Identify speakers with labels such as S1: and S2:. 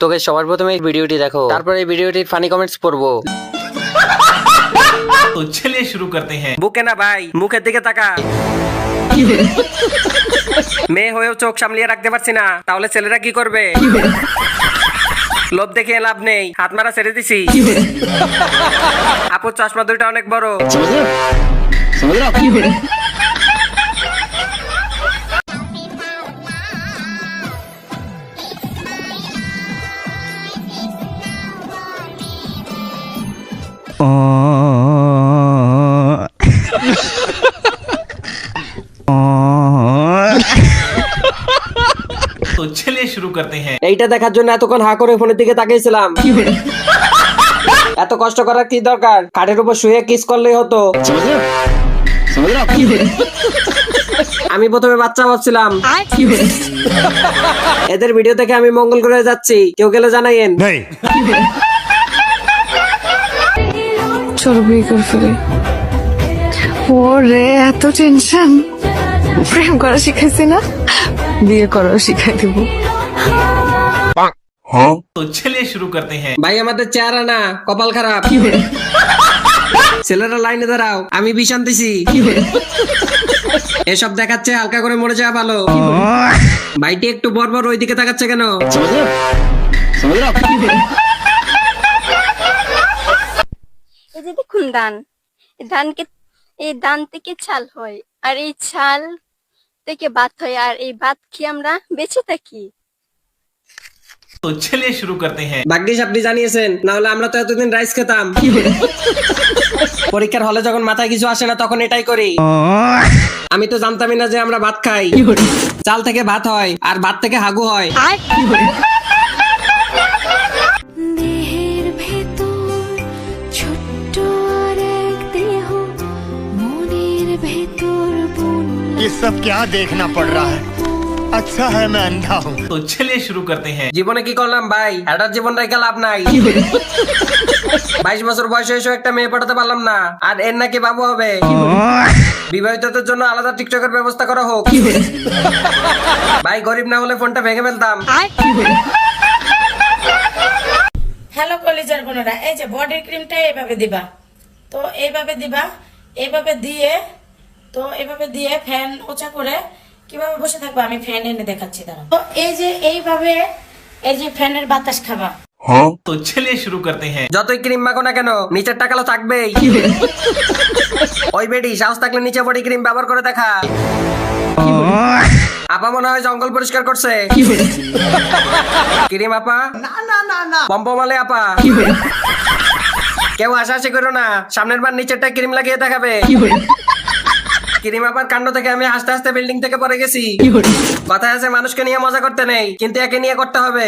S1: তোকে সবার প্রথমে এই ভিডিওটি দেখো। তারপরে এই ভিডিওটির ফানি কমেন্টস পড়ব।
S2: তো চলিয়ে শুরু করতে হ্যাঁ।
S3: বুকে না ভাই মুখের দিকে তাকা মেয়ে হয়েও চোখ সামলিয়ে রাখতে পারছি না তাহলে ছেলেরা কি করবে? লোভ দেখে লাভ নেই হাত মারা ছেড়ে দিছি। আপুর চশমা দুইটা অনেক বড়।
S2: তো চলে শুরু করতে হ্যাঁ
S3: এইটা দেখার জন্য এতক্ষণ হা করে ফোনের দিকে তাকিয়েছিলাম। এত কষ্ট করার কি দরকার? কাঠের উপর শুয়ে কিস করলেই হতো। আমি প্রথমে বাচ্চা ভাবছিলাম। এদের ভিডিও দেখে আমি মঙ্গল করে যাচ্ছি। কেউ গেলে জানাইয়েন।
S4: চলো বিয়ে করে ফেলে। ওরে এত টেনশন প্রেম করা শিখাইছি না? বিয়ে করা শিখাই দেবো।
S2: হ্যাঁ। তো চলিয়ে শুরু করতে হ্যাঁ।
S3: ভাই আমাদের চেহারা না কপাল খারাপ। ছেলেরা লাইনে দাঁড়াও আমি বিষ আনতেছি এসব দেখাচ্ছে হালকা করে মরে যাওয়া ভালো। ভাইটি একটু বরবর ওই দিকে তাকাচ্ছে কেন?
S5: এই যে দেখুন দান দানকে এই দান থেকে ছাল হয় আর এই ছাল থেকে ভাত হয় আর এই ভাত কি আমরা বেঁচে থাকি?
S2: তো চলে শুরু করতে হ্যাঁ।
S3: ভাগ্যিস আপনি জানিয়েছেন না হলে আমরা তো এতদিন রাইস খেতাম। পরীক্ষার হলে যখন মাথায় কিছু আসে না তখন এটাই করি। আমি তো জানতামই না যে আমরা ভাত খাই। চাল থেকে ভাত হয় আর ভাত থেকে হাগু হয়।
S6: ये सब क्या देखना पड़ रहा है अच्छा है मैं अंधा हूँ
S2: तो चलिए शुरू करते हैं
S3: জীবনে কি করলাম ভাই এটার জীবন রেখে লাভ নাই বাইশ বছর বয়সে এসে একটা মেয়ে পটাতে পারলাম না আর এর নাকি বাবু হবে বিবাহিতদের জন্য আলাদা টিকটকের ব্যবস্থা করা হোক ভাই গরিব না হলে ফোনটা ভেঙে ফেলতাম
S7: হ্যালো কলিজার বোনেরা এই যে বডি ক্রিমটা এইভাবে দিবা তো এইভাবে দিবা এইভাবে দিয়ে তো এভাবে দিয়ে ফ্যান ওচা করে কীভাবে বসে থাকব? আমি ফ্যান এনে দেখাচ্ছি দাঁড়া তো এই যে এইভাবে এই যে ফ্যানের বাতাস খাবা।
S2: হ্যাঁ? তো ছেলে শুরু করতে হ্যাঁ।
S3: যতই ক্রিম মাখো না কেন নিচের টাকালো থাকবেই। ওই বেডি সাহস থাকলে নিচে বডি ক্রিম ব্যবহার করে দেখা। আপা মনে হয় জঙ্গল পরিষ্কার করছে। ক্রিম আপা? না না আপা। কেউ আশা আশি করো না সামনের বার নিচেরটা ক্রিম লাগিয়ে দেখাবে। ক্রিম আপার কাণ্ড থেকে আমি আস্তে আস্তে বিল্ডিং থেকে পড়ে গেছি। কথা আছে মানুষকে নিয়ে মজা করতে নেই কিন্তু একে নিয়ে করতে হবে।